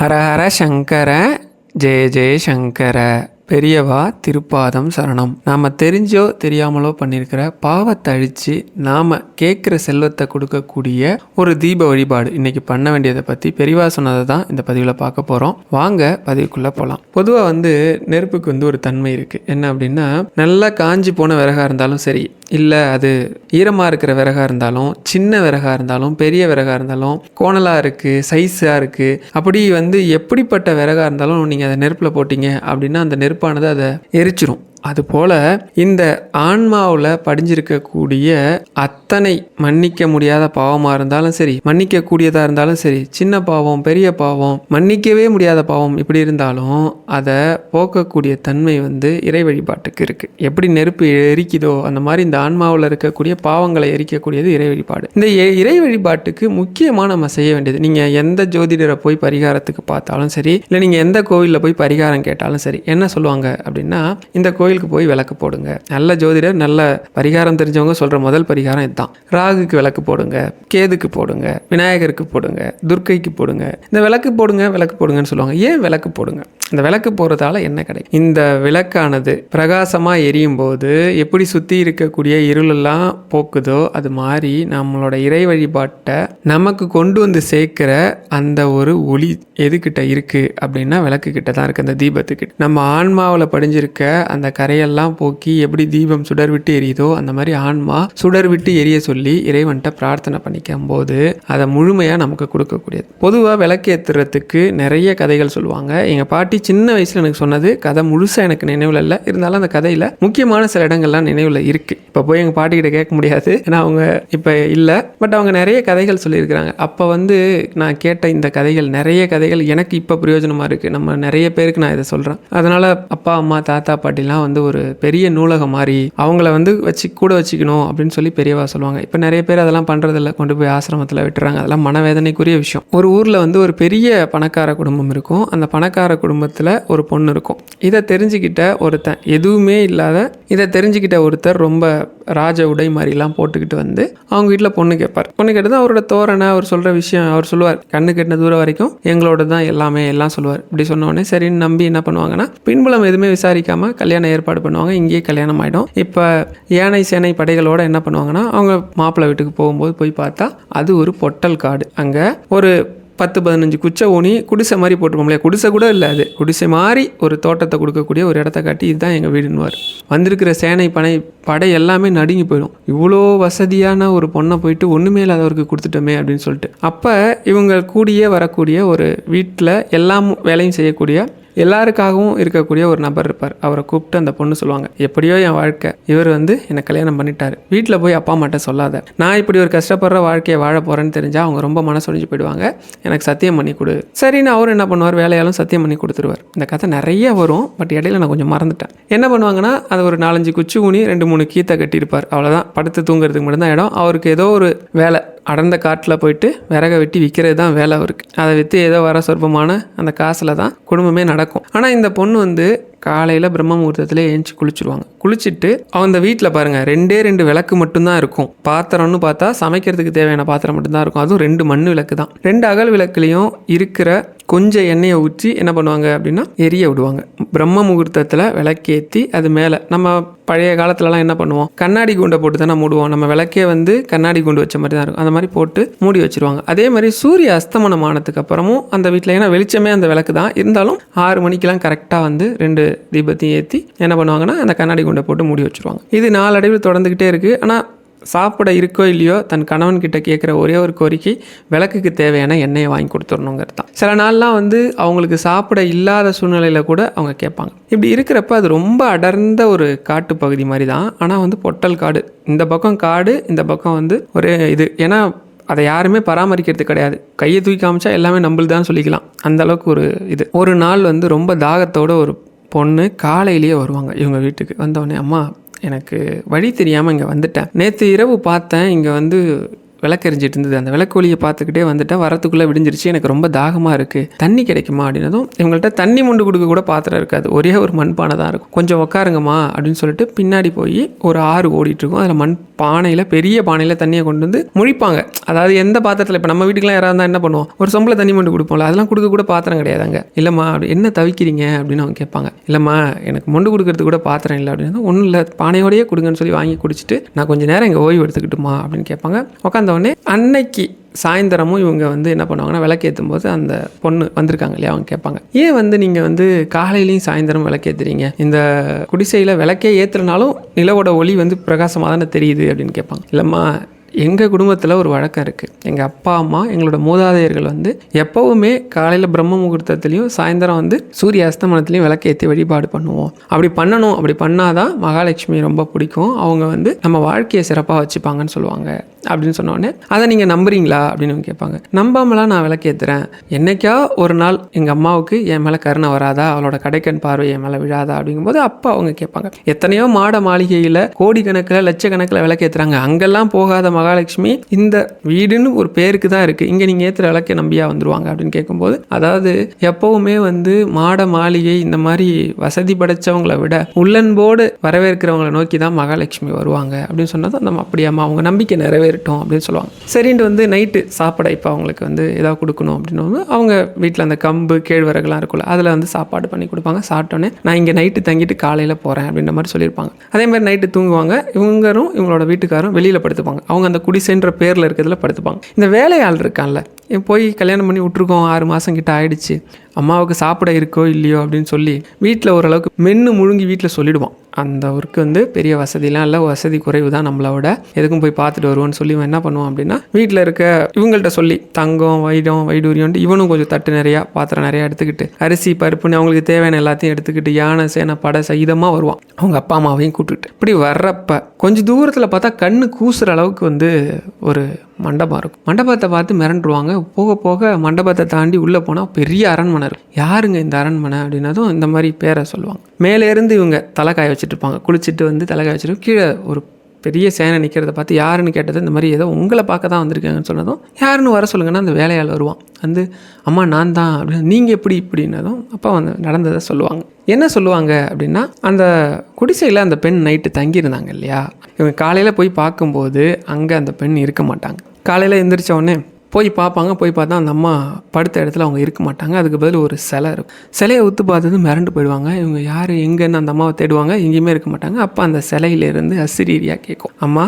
ஹர ஹர சங்கர ஜெய ஜெய சங்கர. பெரியவா திருப்பாதம் சரணம். நாம் தெரிஞ்சோ தெரியாமலோ பண்ணியிருக்கிற பாவத்தை அழித்து நாம் கேட்குற செல்வத்தை கொடுக்கக்கூடிய ஒரு தீப வழிபாடு. இன்றைக்கி பண்ண வேண்டியதை பற்றி பெரியவா சொன்னதை தான் இந்த பதிவில் பார்க்க போகிறோம் வாங்க பதிவுக்குள்ளே போகலாம் பொதுவாக வந்து நெருப்புக்கு வந்து ஒரு தன்மை இருக்குது என்ன அப்படின்னா நல்லா காஞ்சி போன விறகாக இருந்தாலும் சரி இல்லை அது ஈரமாக இருக்கிற விறகாக இருந்தாலும் சின்ன விறகாக இருந்தாலும் பெரிய விறகாக இருந்தாலும் கோணலாக இருக்குது சைஸாக இருக்குது அப்படி வந்து எப்படிப்பட்ட விறகாக இருந்தாலும் நீங்கள் அதை நெருப்பில் போட்டிங்க அப்படின்னா அந்த நெருப்பானது அதை எரிச்சிரும். அதுபோல் இந்த ஆன்மாவில் படிஞ்சிருக்கக்கூடிய அத்தனை மன்னிக்க முடியாத பாவமாக இருந்தாலும் சரி மன்னிக்கக்கூடியதாக இருந்தாலும் சரி சின்ன பாவம் பெரிய பாவம் மன்னிக்கவே முடியாத பாவம் இப்படி இருந்தாலும் அதை போக்கக்கூடிய தன்மை வந்து இறை வழிபாட்டுக்கு இருக்குது எப்படி நெருப்பு எரிக்குதோ அந்த மாதிரி இந்த ஆன்மாவில் இருக்கக்கூடிய பாவங்களை எரிக்கக்கூடியது இறை வழிபாடு. இந்த எ- இறை வழிபாட்டுக்கு முக்கியமாக நம்ம செய்ய வேண்டியது நீங்கள் எந்த ஜோதிடரை போய் பரிகாரத்துக்கு பார்த்தாலும் சரி இல்லை நீங்கள் எந்த கோவிலில் போய் பரிகாரம் கேட்டாலும் சரி என்ன சொல்லுவாங்க அப்படின்னா இந்த கோவில் கோயிலுக்கு போய் விளக்கு போடுங்க. நல்ல ஜோதிடர் நல்ல பரிகாரம் தெரிஞ்சவங்க சொல்கிற முதல் பரிகாரம் இதுதான். ராகுக்கு விளக்கு போடுங்க கேதுக்கு போடுங்க விநாயகருக்கு போடுங்க துர்க்கைக்கு போடுங்க. இந்த விளக்கு போடுங்க விளக்கு போடுங்கன்னு சொல்லுவாங்க. ஏன் விளக்கு போடுங்க? இந்த விளக்கு போகிறதால என்ன கிடைக்கும் இந்த விளக்கானது பிரகாசமாக எரியும் போது எப்படி சுற்றி இருக்கக்கூடிய இருளெல்லாம் போக்குதோ அது மாதிரி நம்மளோட இறை வழிபாட்டை நமக்கு கொண்டு வந்து சேர்க்கிற அந்த ஒரு ஒளி எதுக்கிட்ட இருக்குது அப்படின்னா விளக்கு கிட்ட தான் இருக்குது அந்த தீபத்துக்கிட்ட. நம்ம ஆன்மாவில் படிஞ்சிருக்க அந்த கரையெல்லாம் போக்கி எப்படி தீபம் சுடர் விட்டு எரியுதோ அந்த மாதிரி ஆன்மா சுடர் விட்டு எரிய சொல்லி இறைவன்கிட்ட பிரார்த்தனை பண்ணிக்கும் போது அதை முழுமையாக நமக்கு கொடுக்கக்கூடியது. பொதுவாக விளக்கேற்றுறதுக்கு நிறைய கதைகள் சொல்லுவாங்க. எங்கள் பாட்டி சின்ன வயசில் எனக்கு சொன்னது கதை முழுசாக எனக்கு நினைவில் இல்லை. இருந்தாலும் அந்த கதையில் முக்கியமான சில இடங்கள்லாம் நினைவில் இருக்குது இப்போ போய் எங்கள் பாட்டிக்கிட்ட கேட்க முடியாது. ஏன்னா அவங்க இப்போ இல்லை. பட் அவங்க நிறைய கதைகள் சொல்லியிருக்கிறாங்க. அப்போ வந்து நான் கேட்ட இந்த கதைகள் நிறைய கதைகள் எனக்கு இப்போ பிரயோஜனமாக இருக்குது நம்ம நிறைய பேருக்கு நான் இதை சொல்கிறேன் அதனால் அப்பா அம்மா தாத்தா பாட்டிலாம் வந்து ஒரு பெரிய நூலகம் மாதிரி அவங்கள வந்து வச்சு கூட வச்சுக்கணும் அப்படின்னு சொல்லி பெரியவா சொல்லுவாங்க. இப்போ நிறைய பேர் அதெல்லாம் பண்ணுறதில்ல கொண்டு போய் ஆசிரமத்தில் விட்டுறாங்க. அதெல்லாம் மனவேதனைக்குரிய விஷயம். ஒரு ஊரில் வந்து ஒரு பெரிய பணக்கார குடும்பம் இருக்கும். அந்த பணக்கார குடும்பத்தில் ஒரு பொண்ணு இருக்கும். இதை தெரிஞ்சுக்கிட்ட ஒருத்தன் எதுவுமே இல்லாத இதை தெரிஞ்சுக்கிட்ட ஒருத்தர் ரொம்ப ராஜ உடை மாதிரிலாம் போட்டுக்கிட்டு வந்து அவங்க வீட்டில் பொண்ணு கேட்பார். பொண்ணு கேட்டது அவரோட தோரணை அவர் சொல்கிற விஷயம் அவர் சொல்லுவார். கண்ணு கெட்டின தூரம் வரைக்கும் எங்களோட தான் எல்லாமே எல்லாம் சொல்லுவார். இப்படி சொன்னோடனே சரின்னு நம்பி என்ன பண்ணுவாங்கன்னா பின்புலம் எதுவுமே விசாரிக்காமல் கல்யாணம் ஏற்பாடு பண்ணுவாங்க. இங்கேயே கல்யாணம் ஆகிடும் இப்போ யானை சேனை படைகளோட என்ன பண்ணுவாங்கன்னா அவங்க மாப்பிள்ளை வீட்டுக்கு போகும்போது போய் பார்த்தா அது ஒரு பொட்டல் காடு. அங்கே ஒரு பத்து பதினஞ்சு குச்சை ஊனி குடிசை மாதிரி போட்டுருப்போம் இல்லையா? குடிசை கூட இல்லை அது. குடிசை மாதிரி ஒரு தோட்டத்தை கொடுக்கக்கூடிய ஒரு இடத்த காட்டி இதுதான் எங்கள் வீடுன்னுவார் வந்திருக்கிற சேனை பனை படை எல்லாமே நடுங்கி போயிடும். இவ்வளோ வசதியான ஒரு பொண்ணை போயிட்டு ஒன்றுமே இல்லாதவருக்கு கொடுத்துட்டோமே அப்படின்னு சொல்லிட்டு. அப்போ இவங்க கூடியே வரக்கூடிய ஒரு வீட்டில் எல்லாம் வேலையும் செய்யக்கூடிய எல்லாருக்காகவும் இருக்கக்கூடிய ஒரு நபர் இருப்பார். அவரை கூப்பிட்டு அந்த பொண்ணு சொல்லுவாங்க எப்படியோ என் வாழ்க்கை இவர் வந்து என்னை கல்யாணம் பண்ணிட்டாரு. வீட்டில் போய் அப்பா அம்மாட்ட சொல்லாத. நான் இப்படி ஒரு கஷ்டப்படுற வாழ்க்கையை வாழ போகிறேன்னு தெரிஞ்சால் அவங்க ரொம்ப மனசொழிஞ்சு போயிடுவாங்க. எனக்கு சத்தியம் பண்ணி கொடு. சரின்னு அவர் என்ன பண்ணுவார்? வேலையாலும் சத்தியம் பண்ணி கொடுத்துருவார். இந்த கதை நிறைய வரும் பட் இடையில நான் கொஞ்சம் மறந்துட்டேன். என்ன பண்ணுவாங்கன்னா அது ஒரு நாலஞ்சு குச்சி ஊனி ரெண்டு மூணு கீத்தை கட்டியிருப்பார். அவ்வளோதான் படுத்து தூங்குறதுக்கு மட்டும்தான் இடம். அவருக்கு ஏதோ ஒரு வேலை. அடர்ந்த காட்டில் போயிட்டு விறக வெட்டி விற்கிறது தான் வேலை அவருக்கு. அதை விற்று ஏதோ வர சொற்பமான அந்த காசில் தான் குடும்பமே நடக்கும். ஆனால் இந்த பொண்ணு வந்து காலையில் பிரம்ம முகூர்த்தத்தில் ஏஞ்சி குளிச்சுருவாங்க. குளிச்சுட்டு அந்த வீட்டில் பாருங்கள் ரெண்டே ரெண்டு விளக்கு மட்டும்தான் இருக்கும். பாத்திரம்னு பார்த்தா சமைக்கிறதுக்கு தேவையான பாத்திரம் மட்டும்தான் இருக்கும். அதுவும் ரெண்டு மண் விளக்கு தான். ரெண்டு அகல் விளக்குலேயும் இருக்கிற கொஞ்சம் எண்ணெயை ஊற்றி என்ன பண்ணுவாங்க அப்படின்னா எரிய விடுவாங்க. பிரம்ம முகூர்த்தத்தில் விளக்கேற்றி அது மேலே நம்ம பழைய காலத்துலலாம் என்ன பண்ணுவோம்? கண்ணாடி கூண்டை போட்டு தானே மூடுவோம். நம்ம விளக்கே வந்து கண்ணாடி கூண்டு வச்ச மாதிரி தான் இருக்கும். அந்த மாதிரி போட்டு மூடி வச்சிருவாங்க. அதே மாதிரி சூரிய அஸ்தமனம் ஆனதுக்கு அப்புறமும் அந்த வீட்டில் ஏன்னா வெளிச்சமே அந்த விளக்கு தான். இருந்தாலும் ஆறு மணிக்கெல்லாம் கரெக்டாக வந்து ரெண்டு தீபத்தையும் ஏற்றி என்ன பண்ணுவாங்கன்னா அந்த கண்ணாடி குண்டை போட்டு மூடி வச்சுருவாங்க. இது நாளடைவில் தொடர்ந்துக்கிட்டே இருக்குது ஆனால் சாப்பிட இருக்கோ இல்லையோ தன் கணவன் கிட்ட கேட்குற ஒரே ஒரு கோரிக்கை விளக்குக்கு தேவையான எண்ணெயை வாங்கி கொடுத்துடணுங்கிறது தான். சில நாள்லாம் வந்து அவங்களுக்கு சாப்பிட இல்லாத சூழ்நிலையில் கூட அவங்க கேட்பாங்க. இப்படி இருக்கிறப்ப அது ரொம்ப அடர்ந்த ஒரு காட்டு பகுதி மாதிரி தான். ஆனால் வந்து பொட்டல் காடு. இந்த பக்கம் காடு இந்த பக்கம் வந்து ஒரு இது. ஏன்னா அதை யாருமே பராமரிக்கிறது கிடையாது. கையை தூக்கி காமிச்சா எல்லாமே நம்மளுதான் சொல்லிக்கலாம். அந்த அளவுக்கு ஒரு இது. ஒரு நாள் வந்து ரொம்ப தாகத்தோட ஒரு பொண்ணு காலையிலேயே வருவாங்க இவங்க வீட்டுக்கு. வந்தவொடனே அம்மா எனக்கு வழி தெரியாமல் இங்கே வந்துட்டேன். நேற்று இரவு பார்த்தேன் இங்கே வந்து விளக்கு எரிஞ்சிட்டு இருந்தது அந்த விளக்கு ஒளியை பார்த்துக்கிட்டே வந்துட்டேன் வரத்துக்குள்ளே விடிஞ்சிருச்சு எனக்கு ரொம்ப தாகமாக இருக்குது தண்ணி கிடைக்குமா? அப்படின்னதும் இவங்கள்ட்ட தண்ணி மொண்டு கொடுக்க கூட பாத்திரம் இருக்காது. ஒரே ஒரு மண்பானை தான் இருக்கும். கொஞ்சம் உட்காருங்கம்மா அப்படின்னு சொல்லிட்டு பின்னாடி போய் ஒரு ஆறு ஓடிட்டுருக்கும் அதில் மண் பானையில் பெரிய பானையில் தண்ணியை கொண்டு வந்து முழிப்பாங்க அதாவது எந்த பாத்திரத்தில் இப்போ நம்ம வீட்டுக்குலாம் யாராக இருந்தால் என்ன பண்ணுவோம்? ஒரு சொம்பில் தண்ணி மொண்டு கொடுப்போம்ல அதெல்லாம் கொடுக்க கூட பாத்திரம் கிடையாதாங்க இல்லைம்மா அப்படி என்ன தவிக்கிறீங்க? அப்படின்னு அவங்க கேட்பாங்க. இல்லைம்மா எனக்கு மொண்டு கொடுக்கறது கூட பாத்திரம் இல்லை அப்படின்னா ஒன்றும் இல்லை. பானையோடயே கொடுங்கன்னு சொல்லி வாங்கி குடிச்சிட்டு நான் கொஞ்சம் நேரம் இங்கே ஓய்வு எடுத்துக்கிட்டுமா? அப்படின்னு கேட்பாங்க. உட்காந்து உடனே அன்னைக்கு சாயந்தரமும் இவங்க வந்து என்ன பண்ணுவாங்கன்னா விளக்கேற்றும் போது அந்த பொண்ணு வந்திருக்காங்க இல்லையா? அவங்க கேட்பாங்க. ஏன் வந்து நீங்கள் வந்து காலையிலையும் சாயந்தரம் விளக்கேற்றுறீங்க இந்த குடிசையில் விளக்கே ஏற்றுறனாலும் நிலவோட ஒளி வந்து பிரகாசமாக தானே தெரியுது? அப்படின்னு கேட்பாங்க. இல்லைம்மா எங்கள் குடும்பத்தில் ஒரு வழக்கம் இருக்குது எங்கள் அப்பா அம்மா எங்களோட மூதாதையர்கள் வந்து எப்போவுமே காலையில் பிரம்ம முகூர்த்தத்துலேயும் சாயந்தரம் வந்து சூரிய அஸ்தமனத்துலேயும் விளக்கேற்றி வழிபாடு பண்ணுவோம். அப்படி பண்ணணும். அப்படி பண்ணாதான் மகாலட்சுமி ரொம்ப பிடிக்கும். அவங்க வந்து நம்ம வாழ்க்கையை சிறப்பாக வச்சுப்பாங்கன்னு சொல்லுவாங்க. அப்படின்னு சொன்னோடனே அதை நீங்கள் நம்புறீங்களா? அப்படின்னு கேட்பாங்க. நம்பாமலாம் நான் விளக்கேற்றுறேன் என்னைக்கா ஒரு நாள் எங்கள் அம்மாவுக்கு என் மேலே கருணை வராதா? அவளோட கடைக்கண் பார்வை என் மேலே விழாதா? அப்படிங்கும்போது அப்போ அவங்க கேட்பாங்க. எத்தனையோ மாட மாளிகையில் கோடிக்கணக்கில் லட்சக்கணக்கில் விளக்கேற்றுறாங்க அங்கெல்லாம் போகாத மகாலட்சுமி இந்த வீடுன்னு ஒரு பேருக்கு தான் இருக்குது இங்கே நீங்கள் ஏற்றுற விளக்கை நம்பியா வந்துடுவாங்க அப்படின்னு கேட்கும்போது அதாவது எப்போவுமே வந்து மாட மாளிகை இந்த மாதிரி வசதி படைச்சவங்களை விட உள்ளன்போடு வரவேற்கிறவங்களை நோக்கி தான் மகாலட்சுமி வருவாங்க அப்படின்னு சொன்னது நம்ம அப்படியாம்மா அவங்க நம்பிக்கை நிறைவேறட்டும் அப்படின்னு சொல்லுவாங்க. சரின்ட்டு வந்து நைட்டு சாப்பாடு இப்போ அவங்களுக்கு வந்து ஏதாவது கொடுக்கணும் அப்படின்னு அவங்க வீட்டில் அந்த கம்பு கேழ்வரகுலாம் இருக்குல்ல அதில் வந்து சாப்பாடு பண்ணி கொடுப்பாங்க. சாப்பிட்டோன்னே நான் இங்கே நைட்டு தங்கிட்டு காலையில் போகிறேன் அப்படின்ற மாதிரி சொல்லியிருப்பாங்க. அதே மாதிரி நைட்டு தூங்குவாங்க. இவங்கரும் இவங்களோட வீட்டுக்காரும் வெளியில் படுத்துப்பாங்க. அவங்க அந்த குடிசைன்ற பேரில் இருக்கிறதுல படுத்துப்பாங்க. இந்த வேலையாள் இருக்கான்ல போய் கல்யாணம் பண்ணி விட்ருக்கோம் ஆறு மாதம் கிட்ட ஆயிடுச்சு. அம்மாவுக்கு சாப்பிட இருக்கோ இல்லையோ அப்படின்னு சொல்லி வீட்டில் ஓரளவுக்கு மென்று முழுங்கி வீட்டில் சொல்லிடுவான். அந்த ஒர்க்கு வந்து பெரிய வசதிலாம் இல்லை வசதி குறைவு தான் நம்மளோட. எதுக்கும் போய் பார்த்துட்டு வருவோன்னு சொல்லி இவன் என்ன பண்ணுவான் அப்படின்னா வீட்டில் இருக்க இவங்கள்ட்ட சொல்லி தங்கம் வைடம் வைடூரியம்ட்டு இவனும் கொஞ்சம் தட்டு நிறையா பாத்திரம் நிறையா எடுத்துக்கிட்டு அரிசி பருப்புன்னு அவங்களுக்கு தேவையான எல்லாத்தையும் எடுத்துக்கிட்டு யானை சேனை படை சகிதமாக வருவான். அவங்க அப்பா அம்மாவையும் கூப்பிட்டுட்டு இப்படி வர்றப்ப கொஞ்சம் தூரத்தில் பார்த்தா கண்ணு கூசுற அளவுக்கு வந்து ஒரு மண்டபம் இருக்கும். மண்டபத்தை பார்த்து மிரண்டுருவாங்க. போக போக மண்டபத்தை தாண்டி உள்ளே போனால் பெரிய அரண்மனை இருக்கும் யாருங்க இந்த அரண்மனை அப்படின்னதும் இந்த மாதிரி பேரை சொல்லுவாங்க. மேலே இருந்து இவங்க தலை காய வச்சுட்டு இருப்பாங்க குளிச்சுட்டு வந்து தலை காய வச்சுட்டு கீழே ஒரு பெரிய சேனை நிற்கிறத பார்த்து யாருன்னு கேட்டது இந்த மாதிரி ஏதோ உங்களை பார்க்க தான் வந்திருக்காங்கன்னு சொன்னதும் யாருன்னு வர சொல்லுங்கன்னா அந்த வேலையால் வருவான். வந்து அம்மா நான் தான். அப்படின்னு நீங்கள் எப்படி? இப்படின்னதும் அப்பா வந்து நடந்ததை சொல்லுவாங்க. என்ன சொல்லுவாங்க அப்படின்னா அந்த குடிசையில் அந்த பெண் நைட்டு தங்கியிருந்தாங்க இல்லையா? இவங்க காலையில் போய் பார்க்கும்போது அங்கே அந்த பெண் இருக்க மாட்டாங்க. காலையில் எந்திரிச்ச உடனே போய் பார்ப்பாங்க. போய் பார்த்தா அந்த அம்மா படுத்த இடத்துல அவங்க இருக்க மாட்டாங்க. அதுக்கு பதில் ஒரு சிலை இருக்கும் சிலையை உத்து பார்த்தது மிரண்டு போயிடுவாங்க. இவங்க யார் எங்கேன்னு அந்த அம்மாவை தேடுவாங்க. எங்கேயுமே இருக்க மாட்டாங்க. அப்போ அந்த சிலையிலேருந்து அசிரீரியாக கேட்கும். அம்மா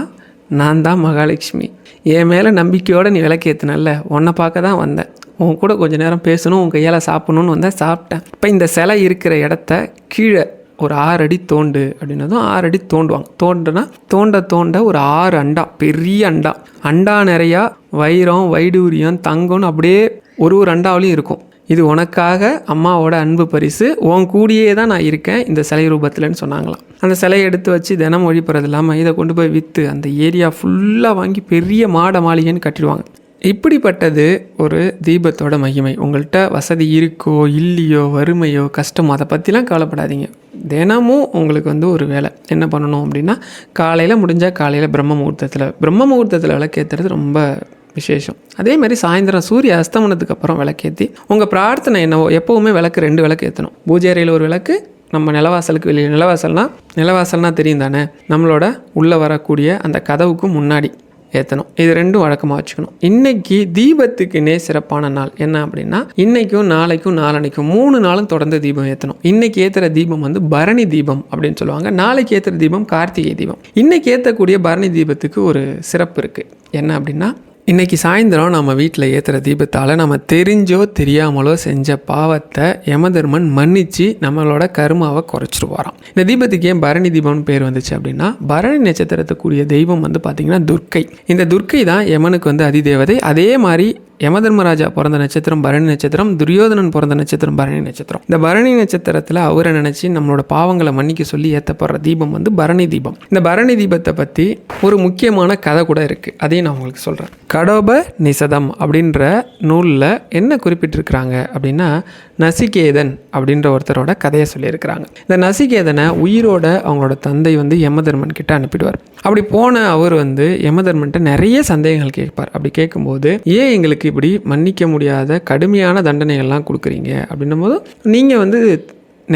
நான் தான் மகாலட்சுமி. என் மேலே நம்பிக்கையோடு நீ விளக்கேற்றினல்ல உன்னை பார்க்க தான் வந்தேன். உன் கூட கொஞ்சம் நேரம் பேசணும் உன் கையால் சாப்பிடணும்னு வந்தேன். சாப்பிட்டேன். இப்போ இந்த சிலை இருக்கிற இடத்த கீழே ஒரு ஆறு அடி தோண்டு அப்படின்னதும் ஆறு அடி தோண்டுவாங்க. தோண்டுனா தோண்ட தோண்ட ஒரு ஆறு அண்டா பெரிய அண்டா. அண்டா நிறையா வைரம் வைடூரியம் தங்கம்னு அப்படியே ஒரு ஒரு அண்டாவிலையும் இருக்கும். இது உனக்காக அம்மாவோட அன்பு பரிசு. உன் கூடியே தான் நான் இருக்கேன். இந்த சிலை ரூபத்தில்னு சொன்னாங்களாம். அந்த சிலையை எடுத்து வச்சு தினம் ஒழிப்புறது இல்லாமல் இதை கொண்டு போய் விற்று அந்த ஏரியா ஃபுல்லாக வாங்கி பெரிய மாட மாளிகைன்னு கட்டிடுவாங்க. இப்படிப்பட்டது ஒரு தீபத்தோட மகிமை. உங்கள்கிட்ட வசதி இருக்கோ இல்லையோ வறுமையோ கஷ்டமோ அதை பற்றிலாம் கவலைப்படாதீங்க. தினமும் உங்களுக்கு வந்து ஒரு வேலை. என்ன பண்ணணும் அப்படின்னா காலையில் முடிஞ்சால் காலையில் பிரம்ம முகூர்த்தத்தில். பிரம்ம முகூர்த்தத்தில் விளக்கேற்றுறது ரொம்ப விசேஷம். அதே மாதிரி சாயந்தரம் சூரிய அஸ்தமனத்துக்கு அப்புறம் விளக்கேற்றி உங்கள் பிரார்த்தனை என்னவோ எப்போவுமே விளக்கு ரெண்டு விளக்கு ஏற்றணும் பூஜை அறையில் ஒரு விளக்கு நம்ம நிலவாசலுக்கு வெளியே நிலவாசல்னால் நிலவாசல்னால் தெரியும் தானே? நம்மளோட உள்ளே வரக்கூடிய அந்த கதவுக்கு முன்னாடி. ஏற்றணும் இது ரெண்டும் வழக்கமாக வச்சுக்கணும். இன்னைக்கு தீபத்துக்குன்னே சிறப்பான நாள் என்ன அப்படின்னா இன்றைக்கும் நாளைக்கும் நாளன்னைக்கும் மூணு நாளும் தொடர்ந்து தீபம் ஏற்றணும் இன்னைக்கு ஏற்றுற தீபம் வந்து பரணி தீபம் அப்படின்னு சொல்லுவாங்க. நாளைக்கு ஏற்றுற தீபம் கார்த்திகை தீபம். இன்னைக்கு ஏற்றக்கூடிய பரணி தீபத்துக்கு ஒரு சிறப்பு இருக்குது என்ன அப்படின்னா இன்னைக்கு சாயந்தரம் நம்ம வீட்டில் ஏற்றுற தீபத்தால் நம்ம தெரிஞ்சோ தெரியாமலோ செஞ்ச பாவத்தை யமதர்மன் மன்னித்து நம்மளோட கருமாவை குறைச்சிருவாராம். இந்த தீபத்துக்கு ஏன் பரணி தீபம்னு பேர் வந்துச்சு அப்படின்னா பரணி நட்சத்திரத்துக்குரிய தெய்வம் வந்து பார்த்திங்கன்னா துர்க்கை. இந்த துர்க்கை தான் யமனுக்கு வந்து அதிதேவதை. அதே மாதிரி யமதர்மராஜா பிறந்த நட்சத்திரம் பரணி நட்சத்திரம் துரியோதனன் பிறந்த நட்சத்திரம் பரணி நட்சத்திரம். இந்த பரணி நட்சத்திரத்தில் அவரை நினச்சி நம்மளோட பாவங்களை மன்னிக்க சொல்லி ஏற்றப்படுற தீபம் வந்து பரணி தீபம். இந்த பரணி தீபத்தை பற்றி ஒரு முக்கியமான கதை கூட இருக்குது அதையும் நான் உங்களுக்கு சொல்கிறேன் கடோப நிசதம் அப்படின்ற நூலில் என்ன குறிப்பிட்டிருக்கிறாங்க அப்படின்னா நசிகேதன் அப்படின்ற ஒருத்தரோட கதையை சொல்லியிருக்கிறாங்க. இந்த நசிகேதனை உயிரோட அவங்களோட தந்தை வந்து யமதர்மன் கிட்ட அனுப்பிடுவார். அப்படி போன அவர் வந்து யமதர்மன்ட்ட நிறைய சந்தேகங்கள் கேட்பார். அப்படி கேட்கும்போது ஏன் எங்களுக்கு இப்படி மன்னிக்க முடியாத கடுமையான தண்டனைகள்லாம் கொடுக்குறீங்க? அப்படின்னும் போது நீங்கள் வந்து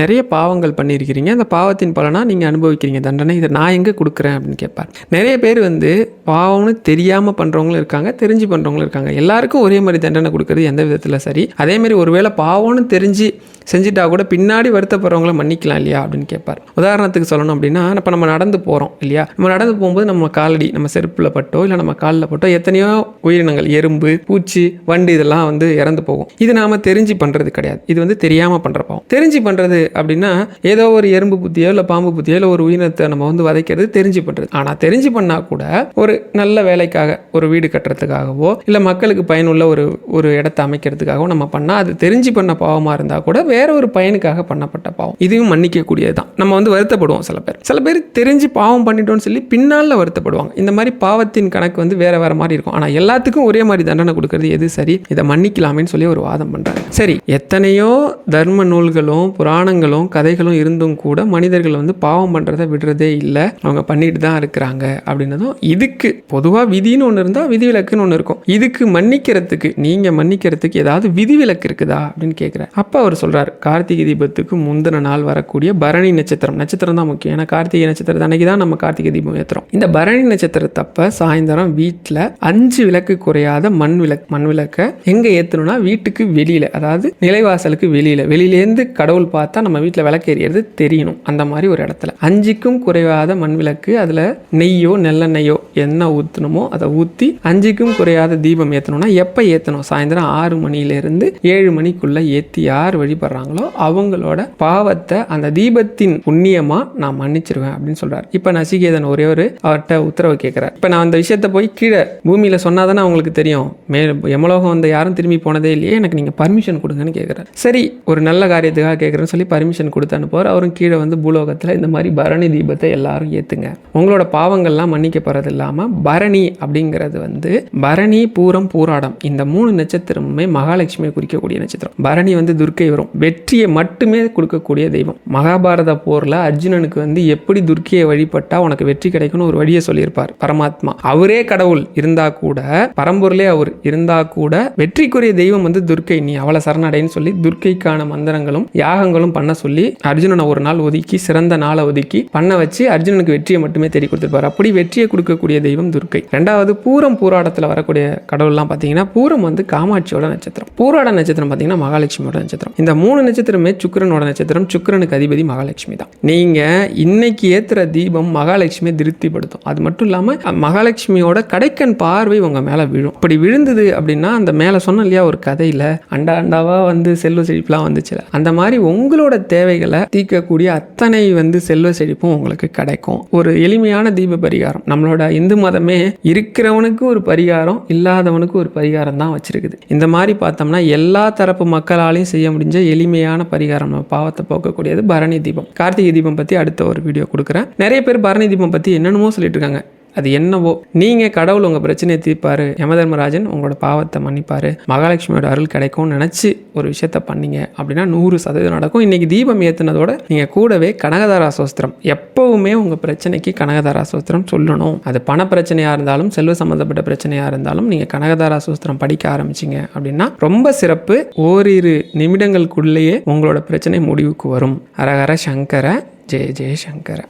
நிறைய பாவங்கள் பண்ணியிருக்கிறீங்க. அந்த பாவத்தின் பலனாக நீங்கள் அனுபவிக்கிறீங்க. தண்டனை இதை நான் எங்கே கொடுக்குறேன் அப்படின்னு கேட்பார். நிறைய பேர் வந்து பாவம்னு தெரியாமல் பண்ணுறவங்களும் இருக்காங்க தெரிஞ்சு பண்ணுறவங்களும் இருக்காங்க. எல்லாருக்கும் ஒரே மாதிரி தண்டனை கொடுக்குறது எந்த விதத்தில் சரி? அதேமாதிரி ஒருவேளை பாவம்னு தெரிஞ்சு செஞ்சுட்டா கூட பின்னாடி வருத்தப்படுறவங்கள மன்னிக்கலாம் இல்லையா அப்படின்னு கேட்பார். உதாரணத்துக்கு சொல்லணும் அப்படின்னா இப்போ நம்ம நடந்து போகிறோம் இல்லையா? நம்ம நடந்து போகும்போது நம்ம காலடி நம்ம செருப்பில் பட்டோ இல்லை நம்ம காலில் பட்டோ எத்தனையோ உயிரினங்கள் எறும்பு பூச்சி வண்டு இதெல்லாம் வந்து இறந்து போகும். இது நாம் தெரிஞ்சு பண்ணுறது கிடையாது. இது வந்து தெரியாமல் பண்ணுற பாவம். தெரிஞ்சு பண்ணுறது அப்படின்னா ஏதோ ஒரு எறும்பு புத்தியோ இல்லை பாம்பு புத்தியோ இல்லை ஒரு உயிரினத்தை நம்ம வந்து வதைக்கிறது தெரிஞ்சு பண்ணுறது ஆனால் தெரிஞ்சு பண்ணால் கூட ஒரு நல்ல வேலைக்காக ஒரு வீடு கட்டுறதுக்காகவோ இல்லை மக்களுக்கு பயனுள்ள ஒரு ஒரு இடத்த அமைக்கிறதுக்காகவோ நம்ம பண்ணால் அது தெரிஞ்சு பண்ண பாவமாக இருந்தால் கூட வேற ஒரு பயனுக்காக பண்ணப்பட்ட பாவம். இதுவும் மன்னிக்கக்கூடியது தான் நம்ம வந்து வருத்தப்படுவோம் சில பேர். சில பேர் தெரிஞ்சு பாவம் பண்ணிட்டோம்னு சொல்லி பின்னால் வருத்தப்படுவாங்க. இந்த மாதிரி பாவத்தின் கணக்கு வந்து வேற வேற மாதிரி இருக்கும். ஆனால் எல்லாத்துக்கும் ஒரே மாதிரி தண்டனை கொடுக்கறது எது சரி? இதை மன்னிக்கலாமேன்னு சொல்லி ஒரு வாதம் பண்ணுறாங்க சரி எத்தனையோ தர்ம நூல்களும் புராணங்களும் கதைகளும் இருந்தும் கூட மனிதர்கள் வந்து பாவம் பண்ணுறதை விடுறதே இல்லை. அவங்க பண்ணிட்டு தான் இருக்கிறாங்க அப்படின்னதும் இதுக்கு பொதுவாக விதின்னு ஒன்று இருந்தால் விதிவிலக்குன்னு ஒன்று இருக்கும். இதுக்கு மன்னிக்கிறதுக்கு நீங்கள் மன்னிக்கிறதுக்கு ஏதாவது விதிவிலக்கு இருக்குதா அப்படின்னு கேட்குறேன் அப்போ அவர் சொல்கிறார் கார்த்திகை தீபத்துக்கு முந்தின நாள் வரக்கூடிய பரணி நட்சத்திரம். நட்சத்திரம் தான் முக்கியம். ஏன்னா கார்த்திகை நட்சத்திரம் அன்னைக்கு தான் நம்ம கார்த்திகை தீபம் ஏற்றுறோம் இந்த பரணி நட்சத்திரத்தப்ப சாயந்தரம் வீட்டில் அஞ்சு விளக்கு குறையாத மண் விளக்கு மண் விளக்கை எங்கே ஏற்றணும்னா வீட்டுக்கு வெளியில் அதாவது நிலைவாசலுக்கு வெளியில். வெளியிலேருந்து கடவுள் பார்த்து நம்ம வீட்டில் விளக்கு எரியறது தெரியணும் அந்த மாதிரி ஒரு இடத்துல. அஞ்சுக்கும் குறைவாத மண் விளக்கு அதில் நெய்யோ நெல்லெண்ணெய்யோ என்ன ஊற்றணுமோ அதை ஊற்றி அஞ்சுக்கும் குறையாத தீபம் ஏற்றணும்னா எப்போ ஏற்றணும் சாயந்தரம் ஆறு மணியிலேருந்து ஏழு மணிக்குள்ளே ஏற்றி யார் வழிபடுறாங்களோ அவங்களோட பாவத்தை அந்த தீபத்தின் புண்ணியமாக நான் மன்னிச்சிருவேன் அப்படின்னு சொல்கிறார் இப்போ நசிகேதன் ஒரே ஒரு அவர்கிட்ட உத்தரவு கேட்குறார் இப்போ நான் அந்த விஷயத்தை போய் கீழே பூமியில் சொன்னாதானே அவங்களுக்கு தெரியும். மே எமலோகம் வந்த யாரும் திரும்பி போனதே இல்லையே எனக்கு நீங்கள் பர்மிஷன் கொடுங்கன்னு கேட்குறாரு சரி ஒரு நல்ல காரியத்துக்காக கேட்குறேன்னு சொல்லி பர்மிஷன் கொடுத்து அனுப்புவார். அவரும் கீழே வந்து பூலோகத்தில் இந்த மாதிரி பரணி தீபத்தை எல்லாரும் ஏற்றுங்க உங்களோட பாவங்கள்லாம் மன்னிக்கப்படுறது இல்லாமல் பரணி அப்படிங்கிறது வந்து பரணி பூரம் பூராடம் இந்த மூணு நட்சத்திரமுமே மகாலட்சுமியை குறிக்கக்கூடிய நட்சத்திரம். பரணி வந்து துர்க்கை வரும். வெற்றியை மட்டுமே கொடுக்கக்கூடிய தெய்வம். மகாபாரத போரில் அர்ஜுனனுக்கு வந்து எப்படி துர்க்கையை வழிபட்டா உனக்கு வெற்றி கிடைக்கும்னு ஒரு வழியை சொல்லியிருப்பார். பரமாத்மா. அவரே கடவுள் இருந்தா கூட பரம்பொருளே அவர் இருந்தா கூட வெற்றிக்குரிய தெய்வம் வந்து துர்க்கை. நீ அவளை சரணடைன்னு சொல்லி துர்க்கைக்கான மந்திரங்களும் யாகங்களும் பண்ண சொல்லி அர்ஜுனனை ஒரு நாள் ஒதுக்கி சிறந்த நாளை ஒதுக்கி பண்ண வச்சு அர்ஜுனனுக்கு வெற்றியை மட்டுமே தேடி கொடுத்துருப்பார். அப்படி வெற்றியை கொடுக்கக்கூடிய தெய்வம் துர்க்கை. ரெண்டாவது பூரம் பூராடத்தில் வரக்கூடிய கடவுள்லாம் பார்த்தீங்கன்னா பூரம் வந்து காமாட்சியோட நட்சத்திரம். பூராட நட்சத்திரம் பார்த்தீங்கன்னா மகாலட்சுமியோட நட்சத்திரம். இந்த மூணு நட்சத்திரமே சுக்கரனோட நட்சத்திரம். சுக்கிரனுக்கு அதிபதி மகாலட்சுமி தான். நீங்கள் இன்னைக்கு ஏற்றுற தீபம் மகாலட்சுமியை திருப்திப்படுத்தும். அது மட்டும் இல்லாமல் மகாலட்சுமியோட கடைக்கண் பார்வை உங்கள் மேலே விழும். அப்படி விழுந்தது அப்படின்னா அந்த மேலே சொன்ன இல்லையா ஒரு கதையில் அண்டா அண்டாவாக வந்து செல்வ செழிப்புலாம் வந்துச்சுல. அந்த மாதிரி உங்களோட தேவைகளை தீர்க்கக்கூடிய அத்தனை வந்து செல்வ செழிப்பும் உங்களுக்கு கிடைக்கும். ஒரு எளிமையான தீப பரிகாரம். நம்மளோட இந்து மதமே இருக்கிறவனுக்கு ஒரு பரிகாரம் இல்லாதவனுக்கு ஒரு பரிகாரம் தான் வச்சிருக்குது. இந்த மாதிரி பார்த்தோம்னா எல்லா தரப்பு மக்களாலையும் செய்ய முடிஞ்ச எளிமையான பரிகாரம். நம்ம பாவத்தை போக்கக்கூடியது பரணி தீபம். கார்த்திகை தீபம் பற்றி அடுத்த ஒரு வீடியோ கொடுக்குறேன். நிறைய பேர் பரணி தீபம் பற்றி என்னென்னமோ சொல்லிட்டு இருக்காங்க. அது என்னவோ. நீங்கள் கடவுள் உங்கள் பிரச்சனையை தீர்ப்பார். யமதர்மராஜன் உங்களோட பாவத்தை மன்னிப்பார். மகாலட்சுமியோட அருள் கிடைக்கும்னு நினச்சி ஒரு விஷயத்த பண்ணீங்க அப்படின்னா நூறு சதவீதம் நடக்கும். இன்றைக்கி தீபம் ஏற்றுனதோட நீங்கள் கூடவே கனகதாரா சோஸ்திரம். எப்போவுமே உங்கள் பிரச்சனைக்கு கனகதாரா சோஸ்திரம் சொல்லணும். அது பண பிரச்சனையாக இருந்தாலும் செல்வ சம்மந்தப்பட்ட பிரச்சனையாக இருந்தாலும் நீங்கள் கனகதாரா சூஸ்திரம் படிக்க ஆரம்பிச்சிங்க அப்படின்னா ரொம்ப சிறப்பு. ஓரிரு நிமிடங்களுக்குள்ளேயே உங்களோட பிரச்சனை முடிவுக்கு வரும். அரகர சங்கர ஜெய ஜெய சங்கர.